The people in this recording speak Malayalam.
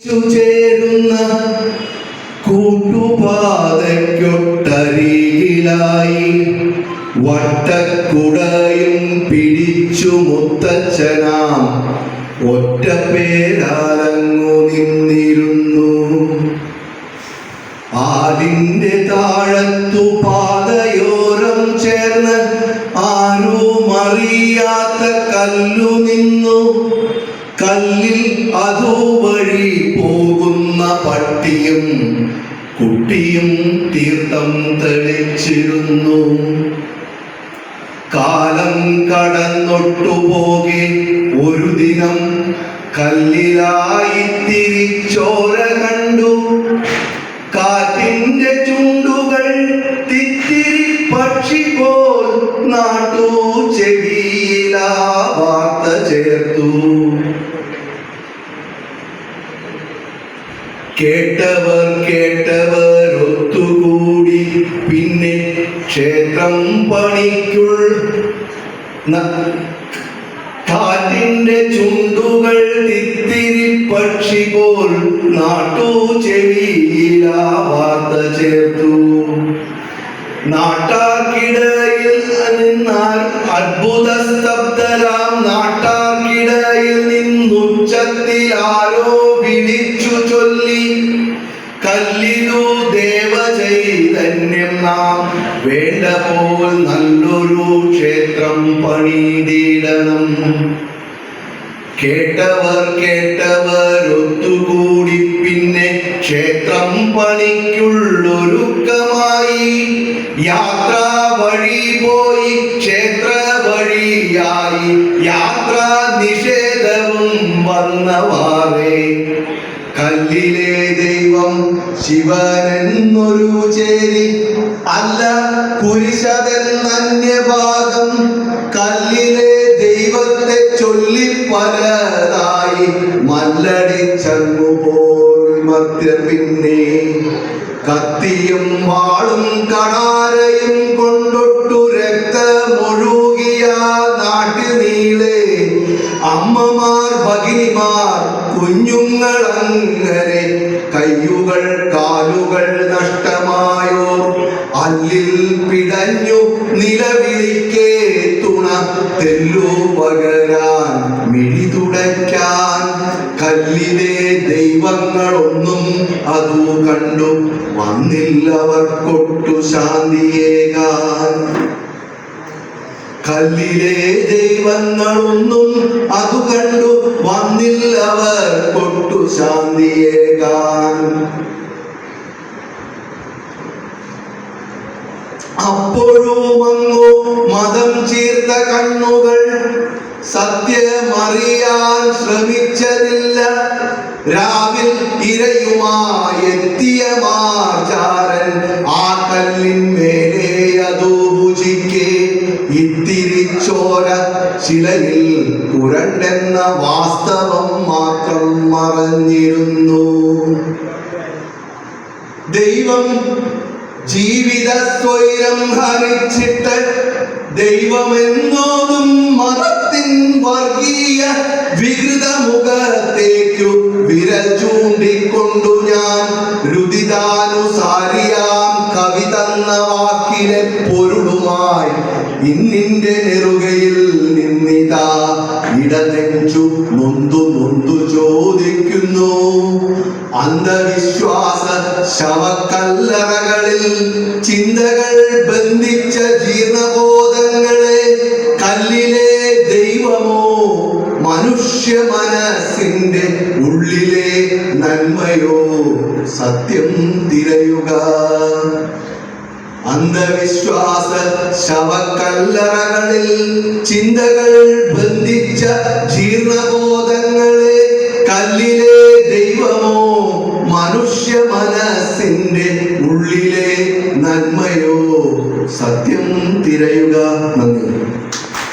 ചേരുന്ന കൂട്ടുപാതയ്ക്കൊട്ടരികിലായി വട്ടക്കുടയും പിടിച്ചു മുത്തച്ഛനാം. ഒറ്റ പേരാലങ്ങു നിന്നിരുന്നു. ആലിന്റെ താഴത്തു പാതയോരം ചേർന്ന് ആരും അറിയാത്ത കല്ലു നിന്നു കല്ലിൽ അതോ വഴി പോകുന്ന പട്ടിയും കുട്ടിയും തീർത്ഥം തെളിച്ചിരുന്നു. കാലം കടന്നൊട്ടുപോകെ ഒരു ദിനം കല്ലിലായി തിരിച്ചോര കണ്ടു. കാറ്റിന്റെ ചുണ്ടുകൾ തിത്തിരി പക്ഷി പോൽ നാട്ടു. ചെവിയിലാ വാർത്ത ചേർത്തു കേട്ടവർ കേട്ടവർ ഒത്തുകൂടി. പിന്നെ ക്ഷേത്രം പണിക്കുൾ കാറ്റിന്റെ ചുണ്ടുകൾ തിത്തിരി പക്ഷി പോൽ നാട്ടു ചെവിയിലാവാത്ത ചേർത്തു. നാട്ടാർക്കിടയിൽ നിന്നാൽ അത്ഭുത സ്തബ്ധരാം. നാട്ടാർക്കിടയിൽ നിന്നുച്ചത്തിൽ ആരോ വിളിച്ചു ചൊല്ലി കല്ലിനു ദേവചൈതന്യം നാം വേണ്ട പോൽ നല്ലൊരു ക്ഷേത്രം പണിതിടണം. കേട്ടവർ കേട്ടവർ ഒത്തുകൂടി പിന്നെ ക്ഷേത്രം പണിക്കുള്ളൊരുക്കമായി. യാത്ര വഴി പോയി ക്ഷേത്ര വഴിയായി. യാത്ര നിഷേധവും വന്നവാറേ. കല്ലിലെ ദൈവം ശിവനെന്നൊരു ചേരി അല്ല കുരിശതെന്നന്യഭാഗം കല്ലിലെ ദൈവത്തെ ചൊല്ലി പലതായി മല്ലടിച്ചങ്ങു പോൽ മധ്യ പിന്നെ. കത്തിയും വാളും കണാരയും കൊണ്ടൊട്ടു രക്തമൊഴുകിയ നാട്ടിൽ നീളെ കുഞ്ഞുങ്ങൾ കയ്യുകൾ കാലുകൾ നഷ്ടമായോ? അല്ലിൽ പിടഞ്ഞു നിലവിളിക്കേ തുണ തെല്ലു പകരാൻ മിഴി തുടയ്ക്കാൻ. കല്ലിലെ ദൈവങ്ങളൊന്നും അതു കണ്ടു വന്നില്ലവർക്കൊട്ടു ശാന്തിയേകാൻ. കല്ലിലെ ദൈവങ്ങളൊന്നും അതു കണ്ടു വന്നില്ലവർ കൊട്ടു ശാന്തിയേകാൻ. അപ്പോഴും അങ്ങു മതം ചീർത്ത കണ്ണുകൾ. സത്യമറിയാൻ ശ്രമിച്ചതില്ല. രാവിൽ ഇരയുമായി എത്തിയ മാചാരൻ ആ കല്ലിന്മേലെ അതോ ഭുജിക്കെ. ഇത്തിരി ശിലയിൽ പുരണ്ടെന്ന വാസ്തവം മാത്രം മറഞ്ഞിരുന്നു. ദൈവം ജീവിത സ്വൈരം ഹരിച്ചിട്ട് ദൈവമെന്നോതും മതത്തിൻ വർഗീയ വികൃത മുഖത്തേക്കു വിരൽ ചൂണ്ടിക്കൊണ്ടു ഞാൻ രുദിതാനുസാരിയാം കവി തന്ന വാക്കിലെ പൊരുളുമായി ഇന്നിന്റെ നെറുകയിൽ നിന്നിതാ ഇടനെഞ്ചു നൊന്തു നൊന്തു ചോദിക്കുന്നു. അന്ധവിശ്വാസ ശവക്കല്ലറകളിൽ ചിന്തകൾ ബന്ധിച്ച ജീർണബോധങ്ങളെ കല്ലിലെ ദൈവമോ മനുഷ്യ മനസ്സിന്റെ ഉള്ളിലെ നന്മയോ സത്യം തിരയുക. അന്ധവിശ്വാസ ശവക്കല്ലറകളിൽ ചിന്തകൾ ബന്ധിച്ച ജീർണബോധങ്ങളെ കല്ലിലെ ദൈവമോ മനുഷ്യ മനസ്സിന്റെ ഉള്ളിലെ നന്മയോ സത്യം തിരയുക നന്ദി.